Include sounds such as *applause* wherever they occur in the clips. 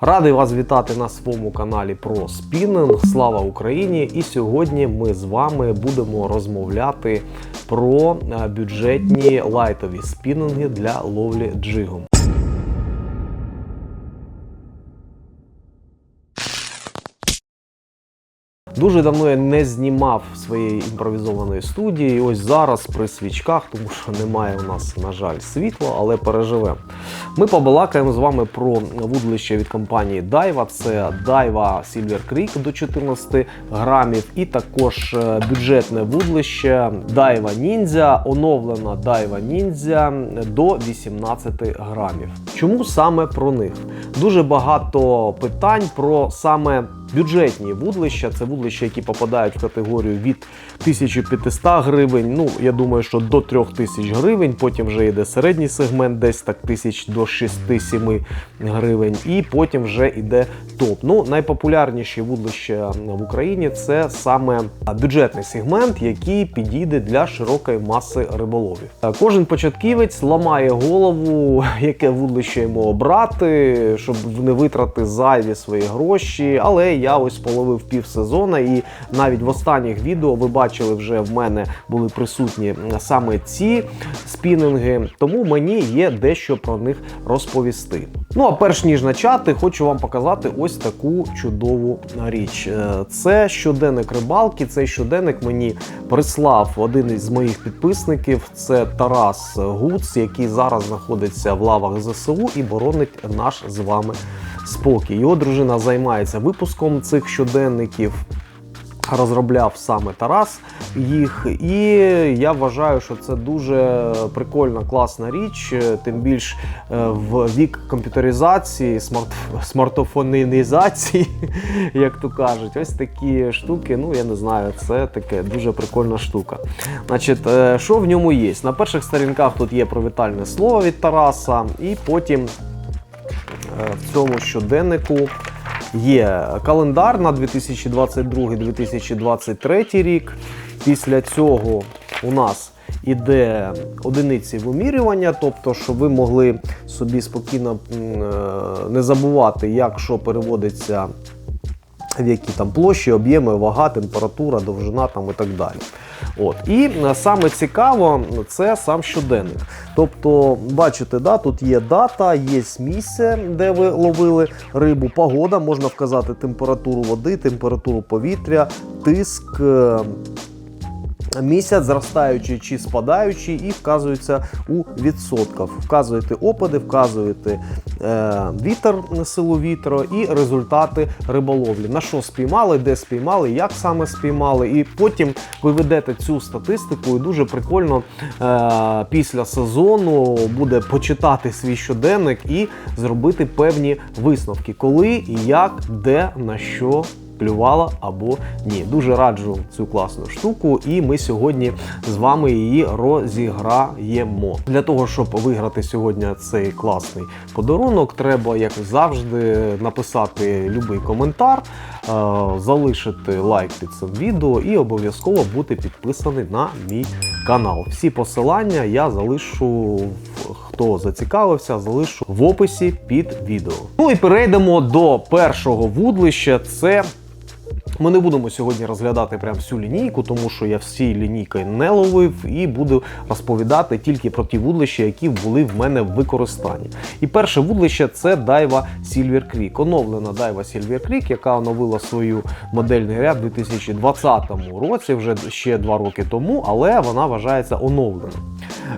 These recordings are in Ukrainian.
Радий вас вітати на своєму каналі про спінинг. Слава Україні! І сьогодні ми з вами будемо розмовляти про е, бюджетні лайтові спінинги для ловлі джигом. Дуже давно я не знімав своєї імпровізованої студії. Ось зараз при свічках, тому що немає у нас, на жаль, світла, але переживемо. Ми побалакаємо з вами про вудлище від компанії Daiwa. Це Daiwa Silver Creek до 14 грамів, і також е, бюджетне вудлище Daiwa Ninja, оновлена Daiwa Ninja до 18 грамів. Чому саме про них? Дуже багато питань про саме бюджетні вудлища. Це вудлища, які попадають в категорію від 1500 гривень. Ну, я думаю, що до 3000 гривень. Потім вже йде середній сегмент, десь так тисяч до 6-7 гривень. І потім вже йде топ. Ну, найпопулярніші вудлища в Україні це саме бюджетний сегмент, який підійде для широкої маси риболовів. Кожен початківець ламає голову, *laughs* яке вудлище йому обрати, щоб не витрати зайві свої гроші. Але я ось половив півсезона, і навіть в останніх відео ви бачили, вже в мене були присутні саме ці спінінги, тому мені є дещо про них розповісти. Ну а перш ніж почати, хочу вам показати ось таку чудову річ. Е, Це щоденник рибалки. Цей щоденник мені прислав один із моїх підписників. Це Тарас Гуц, який зараз знаходиться в лавах ЗСУ і боронить наш з вами спокій. Його дружина займається випуском цих щоденників. Розробляв саме Тарас їх, і я вважаю, що це дуже прикольна, класна річ. Тим більш е, в вік комп'ютеризації, смарт, смартофонізації, *laughs* як то кажуть, ось такі штуки. Ну я не знаю, це таке дуже прикольна штука. Значить, е, що в ньому є? На перших сторінках тут є привітальне слово від Тараса, і потім е, в цьому щоденнику. Є календар на 2022-2023 рік. Після цього у нас іде одиниці вимірювання, тобто, щоб ви могли собі спокійно е, не забувати, як що переводиться які там площі, об'єми, вага, температура, довжина там і так далі. От. І е, саме цікаво, це сам щоденник. Тобто, бачите, да, тут є дата, є місце, де ви ловили рибу, погода, можна вказати температуру води, температуру повітря, тиск. Місяць зростаючий чи спадаючий, і вказується у відсотках. Вказуєте опади, вказуєте е, вітер, силу вітру і результати риболовлі. На що спіймали, де спіймали, як саме спіймали. І потім ви ведете цю статистику, і дуже прикольно е, після сезону буде почитати свій щоденник і зробити певні висновки, коли, як, де, на що клювала або ні. Дуже раджу цю класну штуку, і ми сьогодні з вами її розіграємо. Для того, щоб виграти сьогодні цей класний подарунок, треба, як завжди, написати будь-який коментар, е, залишити лайк під цим відео і обов'язково бути підписаний на мій канал. Всі посилання я залишу хто зацікавився, залишу в описі під відео. Ну і перейдемо до першого вудлища. Це ми не будемо сьогодні розглядати прям всю лінійку, тому що я всі лінійки не ловив і буду розповідати тільки про ті вудлища, які були в мене в використанні. І перше вудлище це Daiwa Silver Creek. Оновлена Daiwa Silver Creek, яка оновила свою модельний ряд у 2020 році, вже ще два роки тому, але вона вважається оновленою.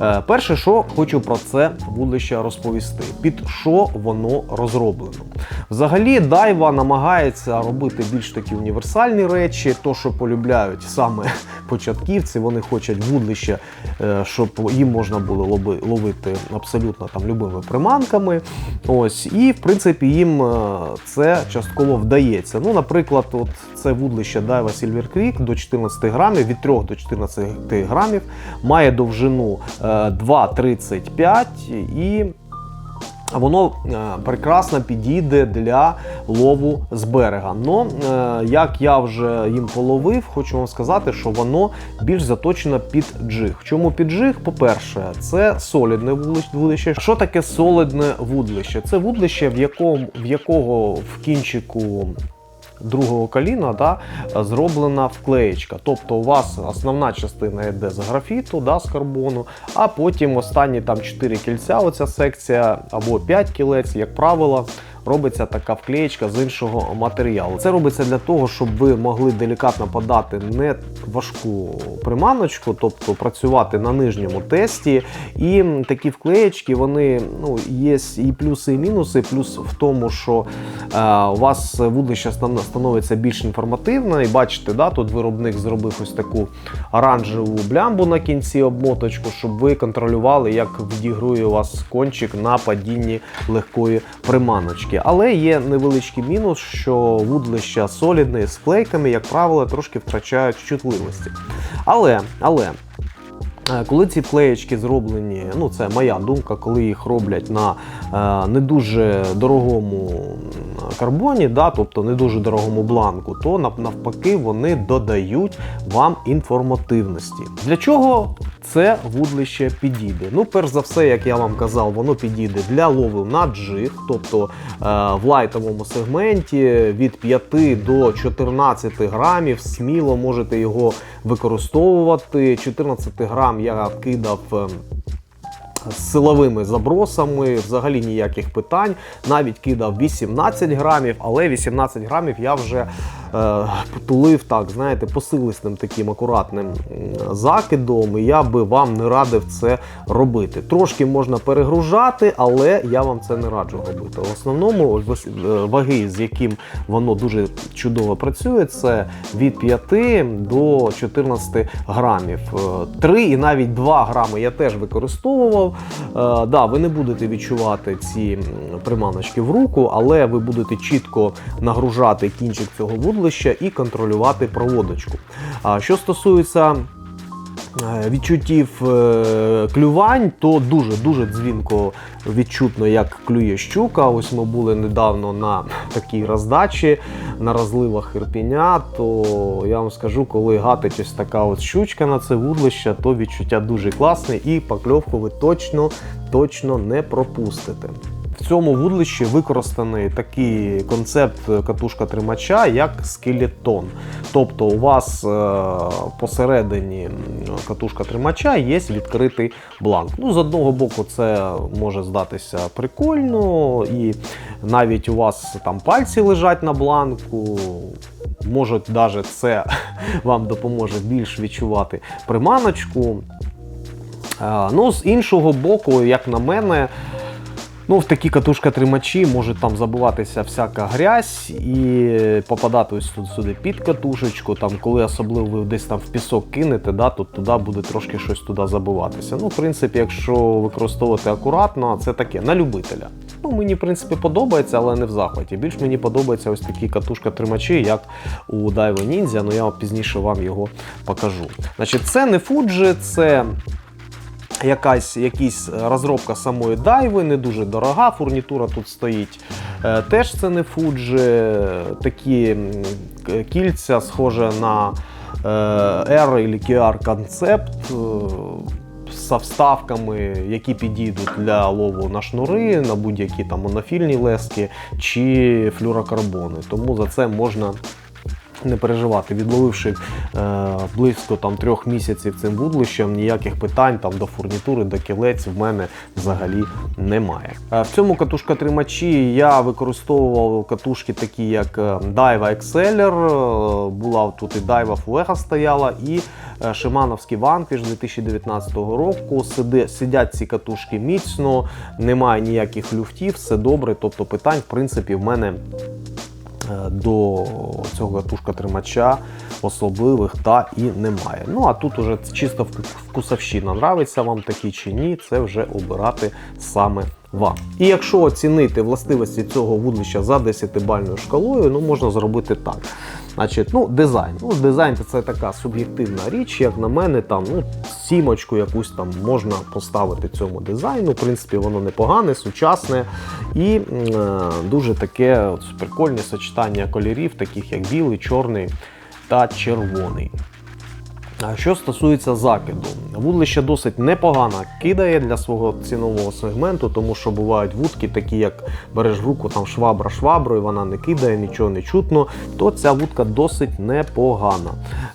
Е, Перше, що хочу про це вудлище розповісти, під що воно розроблено. Взагалі, Дайва намагається робити більш такі універсальні речі, то, що полюбляють саме *laughs* початківці, вони хочуть вудлище, е, щоб їм можна було ловити абсолютно там любими приманками. Ось, і в принципі їм е, це частково вдається. Ну, наприклад, от це вудлище Daiwa Silver Creek до 14 грамів, від 3 до 14 грамів, має довжину 2,35 і Воно е, прекрасно підійде для лову з берега. Но е, як я вже їм половив, хочу вам сказати, що воно більш заточено під джиг. Чому під джиг? По-перше, це солідне вудлище. Що таке солідне вудлище? Це вудлище, в якому в якого в кінчику другого коліна да, зроблена вклеєчка. Тобто у вас основна частина йде з графіту, да, з карбону, а потім останні там 4 кільця, оця секція або 5 кілець, як правило. Робиться така вклеєчка з іншого матеріалу. Це робиться для того, щоб ви могли делікатно подати не важку приманочку, тобто працювати на нижньому тесті. І такі вклеєчки, вони ну, є і плюси, і мінуси. Плюс в тому, що е, у вас вудлище становиться більш інформативне. І бачите, да, тут виробник зробив ось таку оранжеву блямбу на кінці обмоточку, щоб ви контролювали, як відігрує у вас кончик на падінні легкої приманочки. Але є невеличкий мінус, що вудлища солідні з вклейками, як правило, трошки втрачають чутливості. Але, але. Е, Коли ці вклеєчки зроблені, ну це моя думка, коли їх роблять на е, не дуже дорогому карбоні, да, тобто не дуже дорогому бланку, то навпаки вони додають вам інформативності. Для чого це вудлище підійде? Ну, перш за все, як я вам казав, воно підійде для лову на джиг, тобто е, в лайтовому сегменті від 5 до 14 грамів сміло можете його використовувати. 14 грам я кидав. е, з силовими забросами, взагалі ніяких питань. Навіть кидав 18 грамів, але 18 грамів я вже е, так, знаєте, посилисним таким акуратним закидом, і я би вам не радив це робити. Трошки можна перегружати, але я вам це не раджу робити. В основному е, ваги, з яким воно дуже чудово працює, це від 5 до 14 грамів. 3 і навіть 2 грами я теж використовував. Е, да, ви не будете відчувати ці приманочки в руку, але ви будете чітко нагружати кінчик цього вудлища і контролювати проводочку. А що стосується е, відчуттів е, клювань, то дуже-дуже дзвінко відчутно, як клює щука. Ось ми були недавно на такій роздачі на розливах Ірпіня, то я вам скажу, коли гатить ось така от щучка на це вудлище, то відчуття дуже класне і покльовку ви точно, точно не пропустите. В цьому вудлищі використаний такий концепт катушка тримача, як скелетон. Тобто у вас е, посередині катушка тримача є відкритий бланк. Ну, з одного боку, це може здатися прикольно, і навіть у вас там пальці лежать на бланку. Може, навіть це *laughs* вам допоможе більш відчувати приманочку. Е, Ну, з іншого боку, як на мене, ну, в такі катушка-тримачі може там забуватися всяка грязь і попадати ось тут сюди під катушечку. Там, коли особливо ви десь там в пісок кинете, да, то туди буде трошки щось туди забиватися. Ну, в принципі, якщо використовувати акуратно, це таке на любителя. Ну, мені, в принципі, подобається, але не в захваті. Більш мені подобаються ось такі катушка-тримачі, як у Daiwa Ninja, ну я пізніше вам його покажу. Значить, це не Fuji, це якась якісь розробка самої дайви, не дуже дорога. Фурнітура тут стоїть. Е, Теж це не Fuji, такі кільця, схоже на е, R или QR концепт. З вставками, які підійдуть для лову на шнури, на будь-які там монофільні лески чи флюрокарбони. Тому за це можна не переживати. Відловивши е, близько там трьох місяців цим вудлищем, ніяких питань там до фурнітури, до кілець в мене взагалі немає. Е, в цьому катушка-тримачі я використовував катушки такі, як е, Daiwa Exceller, е, була тут і Daiwa Fuega стояла, і е, Шимановський Vanquish 2019 року. Сиди, сидять ці катушки міцно, немає ніяких люфтів, все добре. Тобто питань, в принципі, в мене до цього гатушка тримача особливих та і немає. Ну а тут уже чисто вку- вкусовщина. Нравиться вам такі чи ні, це вже обирати саме вам. І якщо оцінити властивості цього вудлища за 10-бальною шкалою, ну можна зробити так. Значить, ну, дизайн. Ну, дизайн це така суб'єктивна річ, як на мене, там ну, сімочку якусь там можна поставити цьому дизайну. В принципі, воно непогане, сучасне і е, дуже таке от, прикольне сочетання кольорів, таких як білий, чорний та червоний. А Що стосується закиду, вудлище досить непогано кидає для свого цінового сегменту, тому що бувають вудки, такі як береш в руку там швабра шваброю, вона не кидає, нічого не чутно, то ця вудка досить непогана.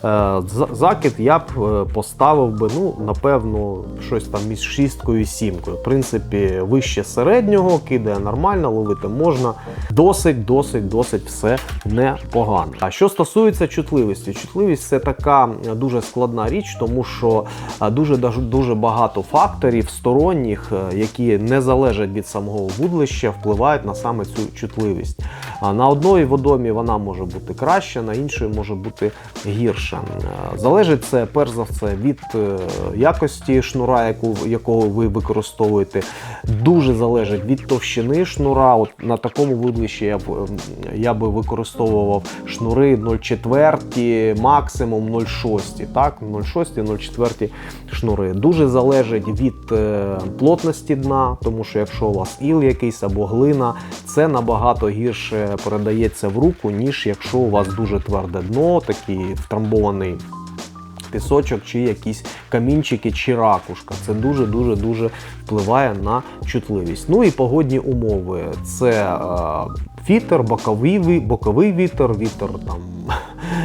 Е, за- Закид я б е, поставив би, ну, напевно, щось там між шісткою і сімкою. В принципі, вище середнього, кидає нормально, ловити можна. Досить, досить, досить все непогано. А що стосується чутливості, чутливість це така дуже складна річ, тому що е, дуже дуже багато факторів сторонніх, які не залежать від самого вудлища, впливають на саме цю чутливість. На одної водомі вона може бути краща, на іншої може бути гірша. Е, Залежить це перш за все від е, якості шнура, яку, якого ви використовуєте. Дуже залежить від товщини шнура. От на такому вудлищі я б, ем, я би використовував шнури 0,4, максимум 0,6. Так, 0,6, 0,4 шнури. Дуже залежить від е, плотності дна, тому що якщо у вас іл якийсь або глина, це набагато гірше передається в руку, ніж якщо у вас дуже тверде дно, такий втрамбований пісочок, чи якісь камінчики, чи ракушка. Це дуже дуже дуже впливає на чутливість. Ну і погодні умови. Це е, вітер, боковий, боковий вітер, вітер там.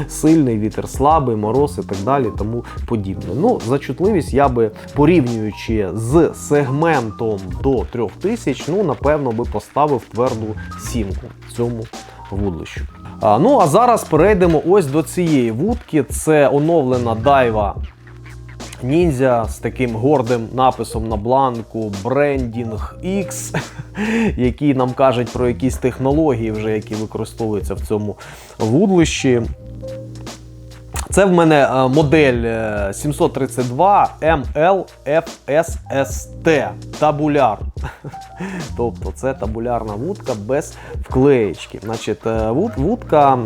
Сильний вітер, слабий, мороз і так далі, тому подібне. Ну, за чутливість я би порівнюючи з сегментом до 3000, ну напевно би поставив тверду сімку цьому вудлищу. А, ну а зараз перейдемо ось до цієї вудки. Це оновлена дайва Ніндзя з таким гордим написом на бланку Branding *laughs* X, який нам кажуть про якісь технології, вже які використовуються в цьому вудлищі. Це в мене е, модель е, 732 MLFSST табуляр. *laughs* Тобто це табулярна вудка без вклеєчки. Значить, е, вудка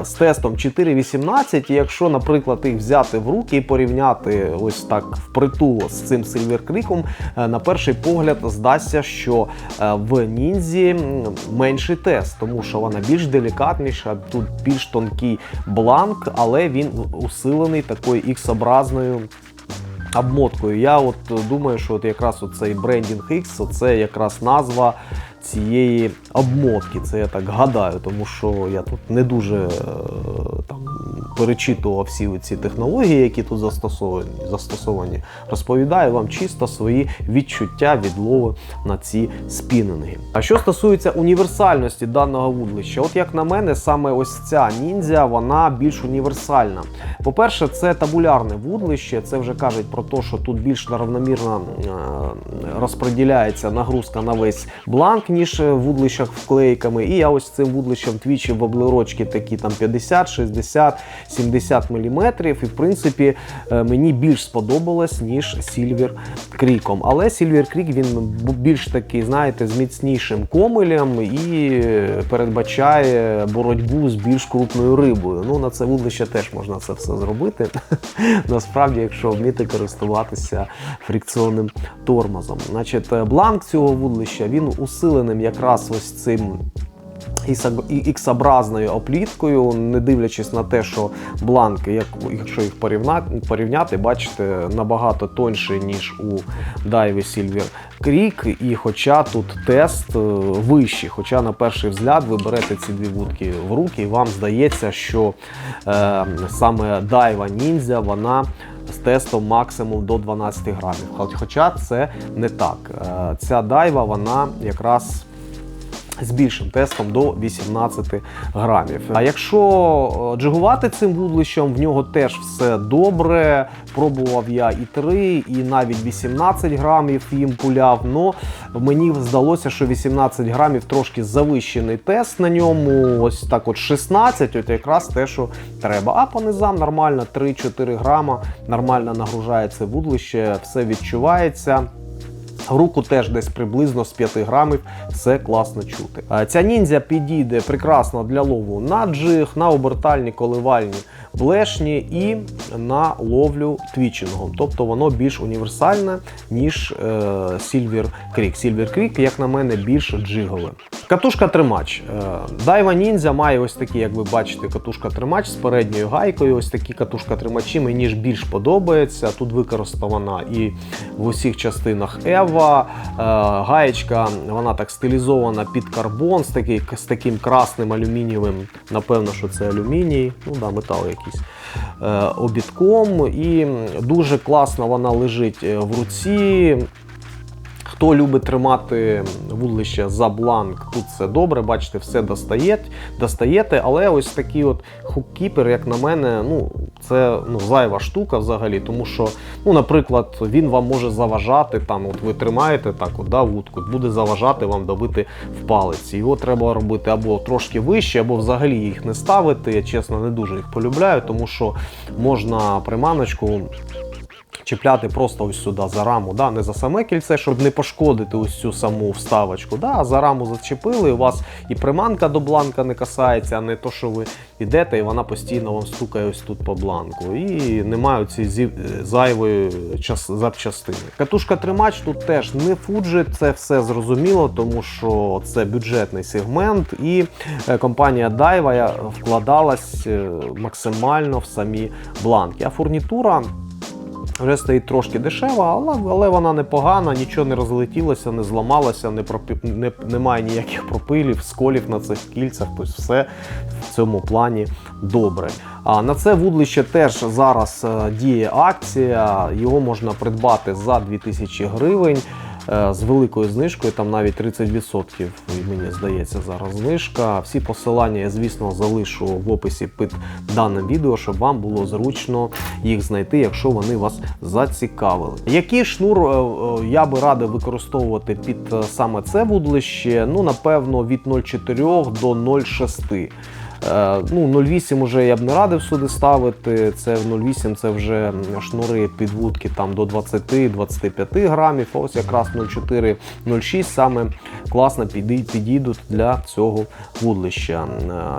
е, з тестом 4.18, і якщо, наприклад, їх взяти в руки і порівняти ось так впритул з цим е, на перший погляд здасться, що е, в ніндзі менший тест, тому що вона більш делікатніша, тут більш тонкий бланк, але він усилений такою X-образною обмоткою. Я от е, думаю, що от якраз цей брендінг X це якраз назва цієї обмотки. Це я так гадаю, тому що я тут не дуже е, там перечитував всі ці технології, які тут застосовані. застосовані. Розповідаю вам чисто свої відчуття від лови на ці спінінги. А що стосується універсальності даного вудлища, от як на мене, саме ось ця ніндзя, вона більш універсальна. По-перше, це табулярне вудлище. Це вже кажуть про те, що тут більш равномірно е, розподіляється нагрузка на весь бланк, ніж в вудлищах вклейками. І я ось цим вудлищем твічі облирочки такі там 50, 60, 70 мм. І в принципі е, мені більш сподобалось, ніж Silver Creek. Але Silver Creek він більш такий, знаєте, з міцнішим комелем і передбачає боротьбу з більш крупною рибою. Ну на це вудлище теж можна це все зробити. *laughs* Насправді, якщо вміти користуватися фрикціонним тормозом. Значить, е, бланк цього вудлища він усиленим якраз ось цим іксобразною опліткою, не дивлячись на те, що бланки, як, якщо їх порівняти, бачите, набагато тонші, ніж у Дайві Silver Creek, і хоча тут тест е, вищий, хоча на перший взгляд ви берете ці дві вудки в руки, і вам здається, що е, саме Дайва Ніндзя, вона з тестом максимум до 12 грамів. Хоча це не так. Е, Ця дайва, вона якраз з більшим тестом до 18 грамів. А якщо е, джигувати цим вудлищем, в нього теж все добре. Пробував я і 3, і навіть 18 грамів їм пуляв. Но мені здалося, що 18 грамів трошки завищений тест на ньому. Ось так от 16, от якраз те, що треба. А по низам нормально 3-4 грама, нормально нагружається вудлище, все відчувається. Руку теж десь приблизно з 5 грамів, все класно чути. Е, Ця ніндзя підійде прекрасно для лову на джиг, на обертальні коливальні блешні і на ловлю твічингом. Тобто воно більш універсальне, ніж е, Silver Creek. Silver Creek, як на мене, більш джигове. Катушка тримач. Дайва Ніндзя має ось такі, як ви бачите, катушка тримач з передньою гайкою. Ось такі катушка тримачі мені ж більш подобається. Тут використана і в усіх частинах Ева. Е, Гаєчка, вона так стилізована під карбон з, такий, з таким красним алюмінієвим. Напевно, що це алюміній, ну да, метал якийсь. е, Обідком, і дуже класно вона лежить е, в руці. Хто любить тримати вудлище за бланк, тут все добре, бачите, все достає, достаєте, але ось такий от хуккіпер, як на мене, ну це ну, зайва штука взагалі, тому що, ну, наприклад, він вам може заважати, там, от ви тримаєте так, от, да, вудку, буде заважати вам добити в палець. Його треба робити або трошки вище, або взагалі їх не ставити. Я чесно не дуже їх полюбляю, тому що можна приманочку чіпляти просто ось сюди за раму, да, не за саме кільце, щоб не пошкодити ось цю саму вставочку. Да, а за раму зачепили, у вас і приманка до бланка не касається, а не то, що ви йдете, і вона постійно вам стукає ось тут по бланку. І немає цієї зайвої час, запчастини. Катушка тримач тут теж не фуджи, це все зрозуміло, тому що це бюджетний сегмент, і е, компанія Daiwa вкладалась е, максимально в самі бланки. А фурнітура. Вже стоїть трошки дешева, але, але вона непогана, нічого не розлетілося, не зламалося, не пропі... не, немає ніяких пропилів, сколів на цих кільцях, тобто все в цьому плані добре. А на це вудлище теж зараз е, діє акція, його можна придбати за 2000 гривень. Е, З великою знижкою, там навіть 30%, мені здається, зараз знижка. Всі посилання я, звісно, залишу в описі під даним відео, щоб вам було зручно їх знайти, якщо вони вас зацікавили. Який шнур е, е, я би радив використовувати під саме це вудлище? Ну, напевно, від 0,4 до 0,6. Е, Ну, 0,8 уже я б не радив сюди ставити. Це 0,8 це вже шнури підвудки там до 20-25 грамів. Ось якраз 0,4, 0,6 саме класно підійдуть для цього вудлища.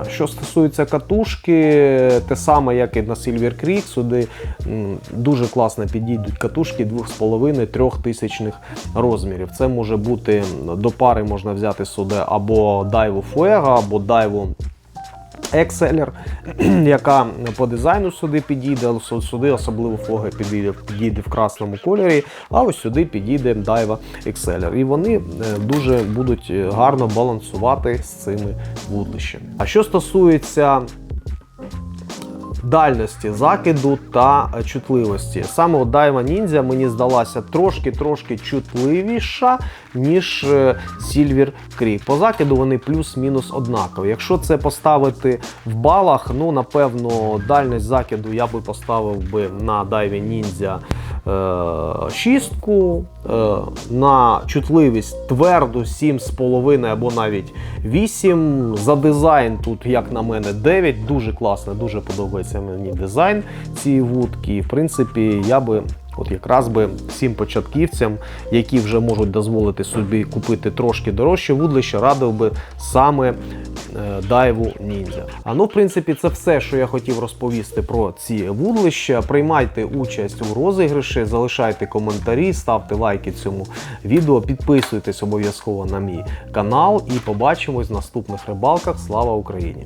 Е, Що стосується катушки, те саме, як і на Silver Creek, сюди дуже класно підійдуть катушки 2,5-3 тисячних розмірів. Це може бути до пари можна взяти сюди або Daiwa Fuego, або Daiwa Exceller, *clears throat* яка по дизайну сюди підійде, сюди особливо флога підійде, підійде в красному кольорі, а ось сюди підійде Daiwa Exceller. І вони е, дуже будуть е, гарно балансувати з цими вудлищами. А що стосується дальності закиду та чутливості. Саме от Daiwa Ninja мені здалася трошки-трошки чутливіша, ніж е, Silver Creek. По закиду вони плюс-мінус однакові. Якщо це поставити в балах, ну напевно, дальність закиду я би поставив би на Daiwa Ninja е, шістку, е, на чутливість тверду 7,5 або навіть 8. За дизайн тут, як на мене, 9. Дуже класно, дуже подобається мені дизайн цієї вудки. В принципі, я би. От якраз би всім початківцям, які вже можуть дозволити собі купити трошки дорожче вудлище, радив би саме е, Дайву Ninja. А ну, в принципі, це все, що я хотів розповісти про ці вудлища. Приймайте участь у розіграші, залишайте коментарі, ставте лайки цьому відео, підписуйтесь обов'язково на мій канал і побачимось в наступних рибалках. Слава Україні!